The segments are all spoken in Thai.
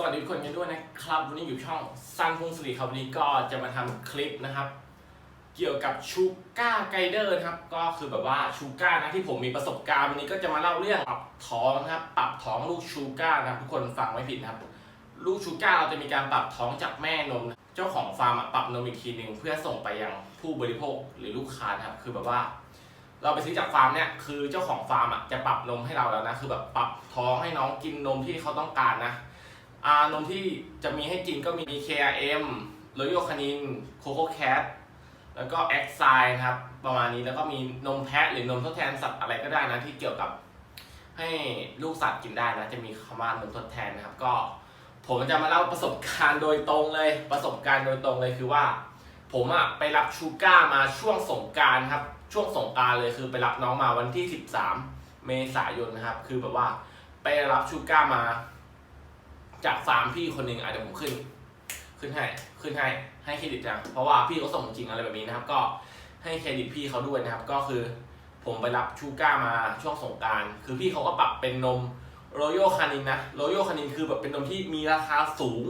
สวัสดีทุกคนกันด้วยนะครับ วันนี้อยู่ช่องซันพงศรีครับวันนี้ก็จะมาทำคลิปนะครับ เกี่ยวกับชูก้าไกเดอร์นะครับ ก็คือแบบว่าชูก้านะที่ผมมีประสบการณ์วันนี้ก็จะมาเล่าเรื่องปรับท้องนะครับปรับท้องลูกชูก้านะทุกคนฟังไม่ผิดนะครับ ลูกชูก้าเราจะมีการปรับท้องจากแม่นม เจ้าของฟาร์มปรับนมอีกทีหนึ่งเพื่อส่งไปยังผู้บริโภคหรือลูกค้านะครับคือแบบว่า เราไปซื้อจากฟาร์มเนี่ยคือเจ้าของฟาร์มอะจะปรับนมให้เราแล้วนะคือแบบปรับท้องให้น้องกินนมที่เขาต้องการนะ อานมที่จะมีให้กินก็มี KRM Royal Canin Coco Cat แล้วก็ X s i นะครับ ประมาณนี้แล้วก็มีนมแพะหรือนมทดแทนสัตว์อะไรก็ได้นะที่เกี่ยวกับให้ลูกสัตว์กินได้นะ จะมีคำว่านมทดแทนนะครับ ก็ผมจะมาเล่าประสบการณ์โดยตรงเลย ประสบการณ์โดยตรงเลยคือว่า ผมอะไปรับชูก้ามาช่วงสงการครับ ช่วงสงการเลยคือไปรับน้องมาวันที่ 13 เมษายนนะครับ คือแบบว่าไปรับชูก้ามา จากฟาร์มพี่คนหนึ่งอาจจะผมขึ้น ขึ้นให้ขึ้นให้ให้เครดิตจังเพราะว่าพี่เขาส่งจริงอะไรแบบนี้นะครับ ก็ให้เครดิตพี่เขาด้วยนะครับ ก็คือผมไปรับชูก้ามาช่วงสงการคือพี่เขาก็ปรับเป็นนมโรโยคานินนะโรโยคานินคือแบบเป็นนมที่มีราคาสูง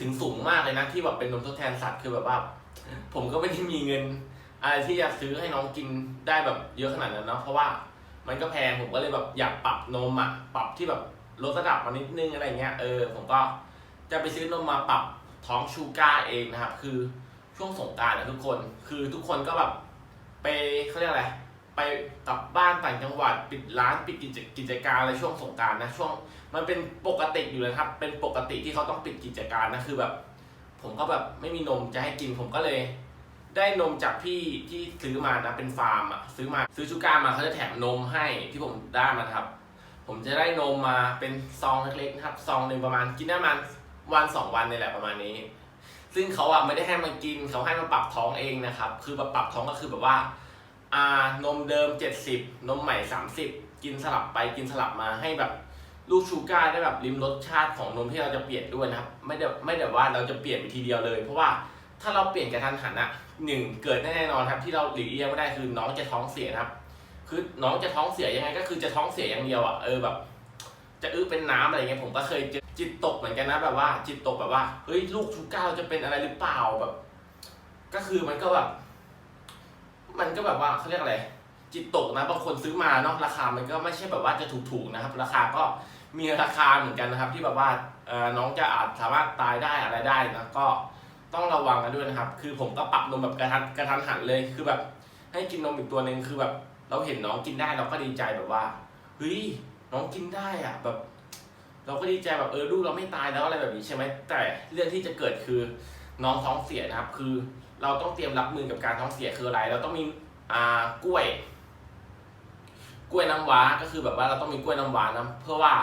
ถึงสูงมากเลยนะที่แบบเป็นนมทดแทนสัตว์คือแบบว่า ผมก็ไม่ได้มีเงินอะไรที่จะซื้อให้น้องกินได้แบบเยอะขนาดนั้นเนาะเพราะว่ามันก็แพงผมก็เลยแบบอยากปรับนมอะปรับที่แบบ ลดระดับมานิดนึงอะไรเงี้ยเออผมก็จะไปซื้อนมมาปรับท้องชูก้าเองนะครับ คือช่วงสงการนะทุกคน คือทุกคนก็แบบไปเขาเรียกอะไรไปกลับบ้านต่างจังหวัดปิดร้านปิดกิจกิจการอะไรช่วงสงการนะช่วงมันเป็นปกติอยู่เลยครับ เป็นปกติที่เขาต้องปิดกิจการนะคือแบบ ผมก็แบบไม่มีนมจะให้กินผมก็เลย ได้นมจากพี่ที่ซื้อมานะเป็นฟาร์มอะซื้อมาซื้อชูการ์มาเขาจะแถมนมให้ที่ผมได้มาครับ ผมจะได้นมมาเป็นซองเล็กๆนะครับซองหนึ่งประมาณกินได้ประมาณวันสองวันนี่แหละประมาณนี้ ซึ่งเขาอะไม่ได้ให้มากินเขาให้มาปรับท้องเองนะครับ คือแบบปรับท้องก็คือแบบว่าอ่านมเดิม 70 นมใหม่ 30 กินสลับไปกินสลับมาให้แบบลูกชูการ์ได้แบบริมรสชาติของนมที่เราจะเปลี่ยนด้วยนะครับ ไม่ได้ไม่ได้ว่าเราจะเปลี่ยนไปทีเดียวเลย เพราะว่าถ้าเราเปลี่ยนกระทันหันอะหนึ่งเกิดแน่นอนครับที่เราหลีกเลี่ยงไม่ได้คือน้องจะท้องเสียนะครับ คือน้องจะท้องเสียยังไงก็คือจะท้องเสียอย่างเดียวอะเออแบบ จะอื้อเป็นน้ำอะไรเงี้ยผมก็เคยเจอจิตตกเหมือนกันนะแบบว่า จิตตกแบบว่าเฮ้ยลูกชูก้าจะเป็นอะไรหรือเปล่าแบบ ก็คือมันก็แบบ มันก็แบบว่าเขาเรียกอะไรจิตตกนะบางคนซื้อมาเนาะราคามันก็ไม่ใช่แบบว่าจะถูกๆนะครับ ราคาก็มีราคาเหมือนกันนะครับ ที่แบบว่าน้องจะอาจสามารถตายได้อะไรได้นะก็ต้องระวังกันด้วยนะครับ คือผมก็ปรับนมแบบกระทันกระทันหันเลยคือแบบ ให้กินนมอีกตัวหนึ่งคือแบบ เราเห็นน้องกินได้เราก็ดีใจแบบว่าเฮ้ยน้องกินได้อะแบบ เราก็ดีใจแบบเออลูกเราไม่ตายแล้วอะไรแบบนี้ใช่ไหมแต่เรื่องที่จะเกิดคือน้องท้องเสียนะครับ คือเราต้องเตรียมรับมือกับการท้องเสียคืออะไร เราต้องมีอ่ากล้วย กล้วยน้ำว้าก็คือแบบว่าเราต้องมีกล้วยน้ำว้านะเพื่อว่า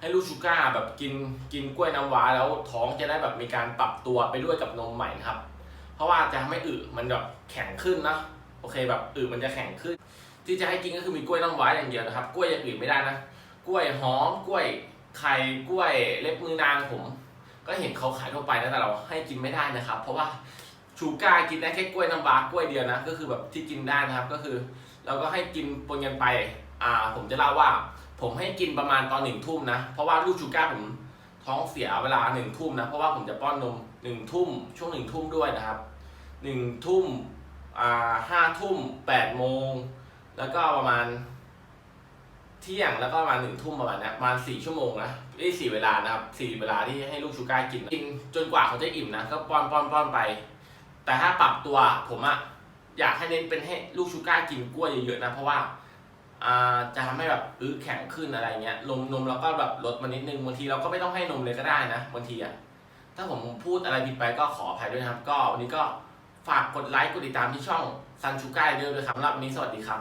ให้ลูกชูก้าแบบกินกินกล้วยน้ำว้าแล้วท้องจะได้แบบมีการปรับตัวไปด้วยกับนมใหม่นะครับ เพราะว่าจะทำให้อึมันแบบแข็งขึ้นนะโอเคแบบอึมันจะแข็งขึ้น ที่จะให้กินก็คือมีกล้วยน้ำว้าอย่างเดียวนะครับ กล้วยอย่างอื่นไม่ได้นะ กล้วยหอม กล้วยไข่กล้วยเล็บมือนางผม ก็เห็นเขาขายทั่วไปนะแต่เราให้กินไม่ได้นะครับ เพราะว่าชูก้ากินได้แค่กล้วยน้ำว้ากล้วยเดียวนะ ก็คือแบบที่กินได้นะครับก็คือ เราก็ให้กินปนกันไป อ่า ผมจะเล่าว่า ผมให้กินประมาณตอนหนึ่งทุ่มนะ เพราะว่าลูกชูก้าผมท้องเสียเวลาหนึ่งทุ่มนะ เพราะว่าผมจะป้อนนมหนึ่งทุ่มช่วงหนึ่งทุ่มด้วยนะครับหนึ่งทุ่มอ่าห้าทุ่มแปดโมง แล้วก็ประมาณเที่ยงแล้วก็ประมาณหนึ่งทุ่มประมาณนี้ประมาณสี่ชั่วโมงนะไอ้สี่เวลานะครับสี่เวลาที่ให้ลูกชูก้ากินกินจนกว่าเขาจะอิ่มนะก็ป้อนป้อนป้อนไป แต่ถ้าปรับตัวผมอะอยากให้เน้นเป็นให้ลูกชูก้ากินกล้วยเยอะๆนะเพราะว่าจะทำให้แบบอื้อแข็งขึ้นอะไรเงี้ยนมนมเราก็แบบลดมานิดนึงบางทีเราก็ไม่ต้องให้นมเลยก็ได้นะบางทีอะถ้าผมพูดอะไรผิดไปก็ขออภัยด้วยนะครับ ก็วันนี้ก็ฝากกดไลค์กดติดตามที่ช่องซันชูก้าเยอะด้วยครับสำหรับวันนี้สวัสดีครับ